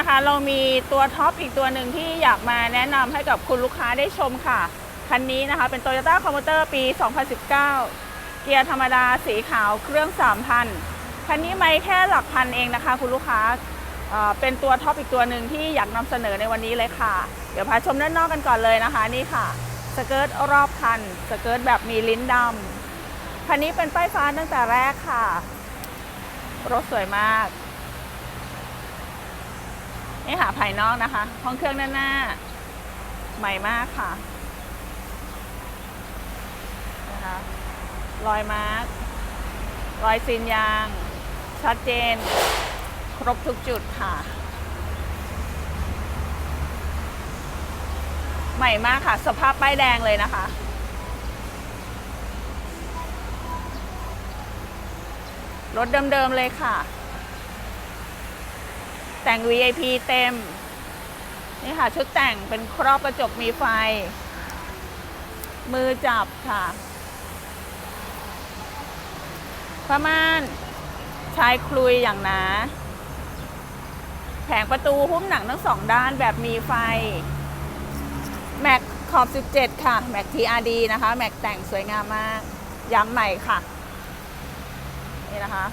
นะคะเรามีตัวท็อปอีกตัวหนึ่งที่อยากมาแนะนำให้กับคุณลูกค้าได้ชมค่ะ คันนี้นะคะเป็น Toyota c o m m u t e r ปี 2019 เกียร์ธรรมดาสีขาวเครื่อง 3,000 คันนี้ไม่แค่หลักพันเองนะคะ คุณลูกค้าเอ่อเป็นตัวท็อปอีกตัวหนึ่งที่อยากนำเสนอในวันนี้เลยค่ะ เดี๋ยวพาชมด้านนอกกันก่อนเลยนะคะนี่ค่ะ สเกิร์ตรอบคัน สเกิร์ตแบบมีลิ้นดำคันนี้เป็นป้ายฟ้าตั้งแต่แรกค่ะ รถสวยมาก นี่ค่ะภายนอกนะคะ ห้องเครื่องด้านหน้า ใหม่มากค่ะนะคะรอยมาร์กรอยซีนยาง ชัดเจน ครบทุกจุดค่ะ ใหม่มากค่ะ สภาพป้ายแดงเลยนะคะรถเดิมๆเลยค่ะ แต่ง VIP เต็ม นี่ค่ะ ชุดแต่งเป็นครอบกระจกมีไฟ มือจับค่ะผ้าม่านชายคลุยอย่างหนา แผงประตูหุ้มหนังทั้งสองด้านแบบมีไฟ แม็กขอบ 17 ค่ะ แม็ก TRD นะคะ แม็กแต่งสวยงามมากยางใหม่ค่ะ นี่นะคะ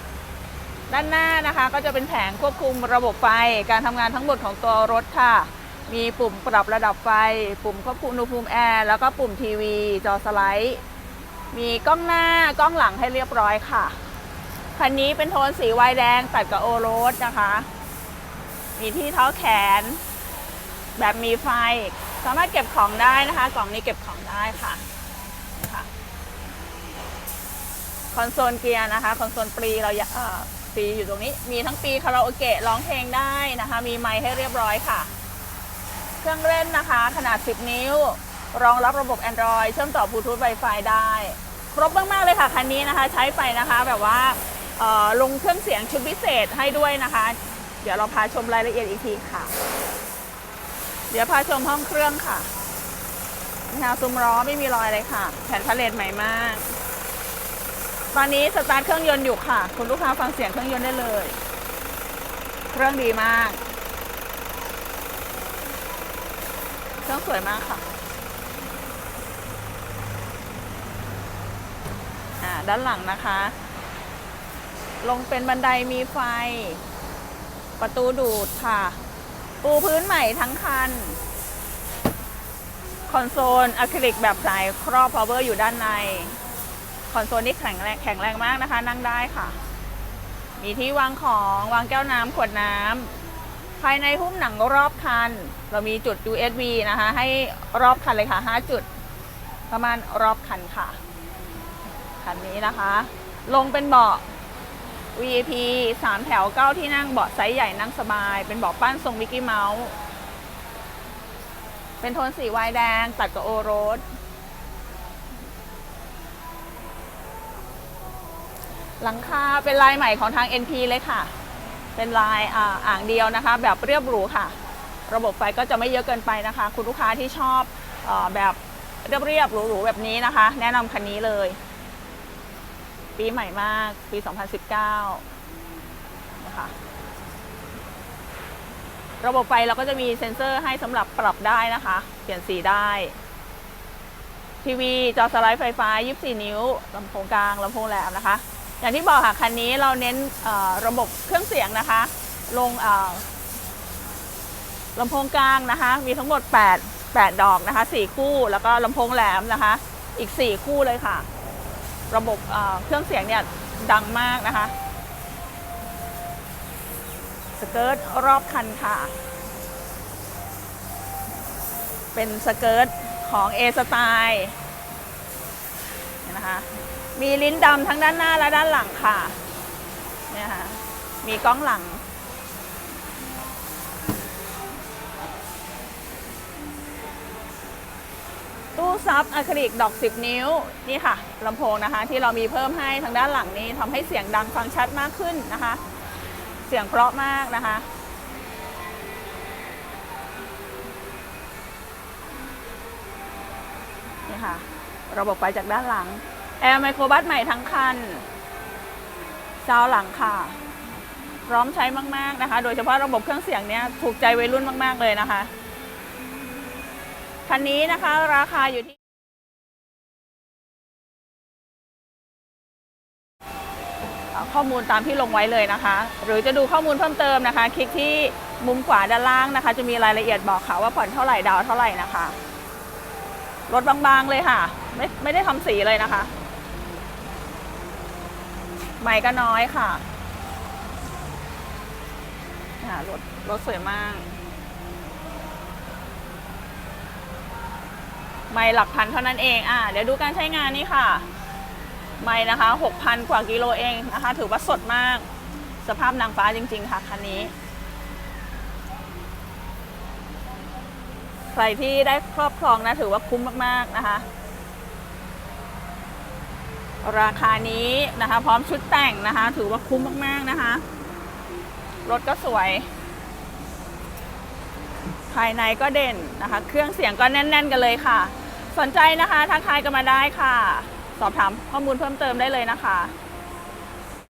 ด้านหน้านะคะก็จะเป็นแผงควบคุมระบบไฟ การทำงานทั้งหมดของตัวรถค่ะ มีปุ่มปรับระดับไฟ ปุ่มควบคุมอุณหภูมิแอร์แล้วก็ปุ่มทีวี จอสไลด์ มีกล้องหน้ากล้องหลังให้เรียบร้อยค่ะ คันนี้เป็นโทนสีไวน์แดงตัดกับโอรสนะคะ มีที่เท้าแขน แบบมีไฟ สามารถเก็บของได้นะคะ กล่องนี้เก็บของได้ค่ะคอนโซลเกียร์นะคะ คอนโซลปรีเราเอ่อ รีอยู่ตรงนี้ มีทั้งปีคาราโอเกะร้องเพลงได้นะคะ มีไมค์ให้เรียบร้อยค่ะ เครื่องเล่นนะคะ ขนาด 10 นิ้ว รองรับระบบ Android เชื่อมต่อบลูทูธ Wi-Fi ได้ ครบมาก ๆ เลยค่ะ คันนี้นะคะ ใช้ไปนะคะแบบว่าลงเครื่องเสียงชุดพิเศษให้ด้วยนะคะ เดี๋ยวเราพาชมรายละเอียดอีกทีค่ะ เดี๋ยวพาชมห้องเครื่องค่ะนี่ค่ะซุ้มล้อไม่มีรอยเลยค่ะ แผ่นพาเลทใหม่มาก ตอนนี้สตาร์ทเครื่องยนต์อยู่ค่ะ คุณลูกค้าฟังเสียงเครื่องยนต์ได้เลย เครื่องดีมาก เครื่องสวยมากค่ะด้านหลังนะคะ ลงเป็นบันไดมีไฟ ประตูดูดค่ะ ปูพื้นใหม่ทั้งคัน คอนโซลอะคริลิกแบบใสครอบพาวเวอร์อยู่ด้านใน คอนโซลนี่แข็งแรงแข็งแรงมากนะคะ นั่งได้ค่ะ มีที่วางของวางแก้วน้ำขวดน้ำภายในหุ้มหนังรอบคัน เรามีจุด USB นะคะ ให้รอบคันเลยค่ะ 5 จุด ประมาณรอบคันค่ะคันนี้นะคะ ลงเป็นเบาะ VIP 3 แถว 9 ที่นั่งเบาะไซส์ใหญ่นั่งสบาย เป็นเบาะปั้นทรงมิกกี้เมาส์เป็นโทนสีวายแดงตัดกับโอโรส หลังคาเป็นลายใหม่ของทาง NP เลยค่ะ เป็นลายอ่าอ่างเดียวนะคะ แบบเรียบหรูค่ะ ระบบไฟก็จะไม่เยอะเกินไปนะคะ คุณลูกค้าที่ชอบอแบบเรียบๆหรูๆแบบนี้นะคะ แนะนำคันนี้เลย ปีใหม่มากปี 2019 นะคะ ระบบไฟเราก็จะมีเซ็นเซอร์ให้สำหรับปรับได้นะคะ เปลี่ยนสีได้ทีวีจอสไลด์ไฟฟ้า 24 นิ้วลำโพงกลางลำโพงแหลมนะคะ อย่างที่บอกค่ะคันนี้เราเน้นระบบเครื่องเสียงนะคะ ลงลำโพงกลางนะคะ มีทั้งหมด 8 8 ดอกนะคะ 4 คู่แล้วก็ลำโพงแหลมนะคะ อีก 4 คู่เลยค่ะ ระบบเเครื่องเสียงเนี่ยดังมากนะคะ สเกิร์ตรอบคันค่ะ เป็นสเกิร์ตของ A สไตล์นะคะ มีลิ้นดำทั้งด้านหน้าและด้านหลังค่ะเนี่ยค่ะ มีกล้องหลัง ตู้ซับอะคริลิกดอก 10 นิ้ว นี่ค่ะลำโพงนะคะ ที่เรามีเพิ่มให้ทางด้านหลังนี้ทำให้เสียงดังฟังชัดมากขึ้นนะคะ เสียงเพราะมากนะคะนี่ค่ะ ระบบไฟจากด้านหลัง แอร์ไมโครบัสใหม่ทั้งคันซาวหลังค่ะ พร้อมใช้มาก ๆ นะคะ โดยเฉพาะระบบเครื่องเสียงเนี้ยถูกใจวัยรุ่นมาก ๆ เลยนะคะ คันนี้นะคะราคาอยู่ที่ข้อมูลตามที่ลงไว้เลยนะคะ หรือจะดูข้อมูลเพิ่มเติมนะคะ คลิกที่มุมขวาด้านล่างนะคะ จะมีรายละเอียดบอกค่ะว่าผ่อนเท่าไหร่ดาวเท่าไหร่นะคะ รถบางๆเลยค่ะ ไม่ไม่ได้ทำสีเลยนะคะ ใหม่ก็น้อยค่ะอ่ารถรถสวยมากไม่หลักพันเท่านั้นเอง อะเดี๋ยวดูการใช้งานนี่ค่ะไม่นะคะ6,000กว่ากิโลเองนะคะ ถือว่าสดมาก สภาพนางฟ้าจริง ๆ ค่ะคันนี้ ใครที่ได้ครอบครองนะถือว่าคุ้มมากๆนะคะ ราคานี้นะคะ พร้อมชุดแต่งนะคะ ถือว่าคุ้มมากๆนะคะ รถก็สวย ภายในก็เด่นนะคะ เครื่องเสียงก็แน่น ๆ กันเลยค่ะ สนใจนะคะทักทายกันมาได้ค่ะ สอบถามข้อมูลเพิ่มเติมได้เลยนะคะ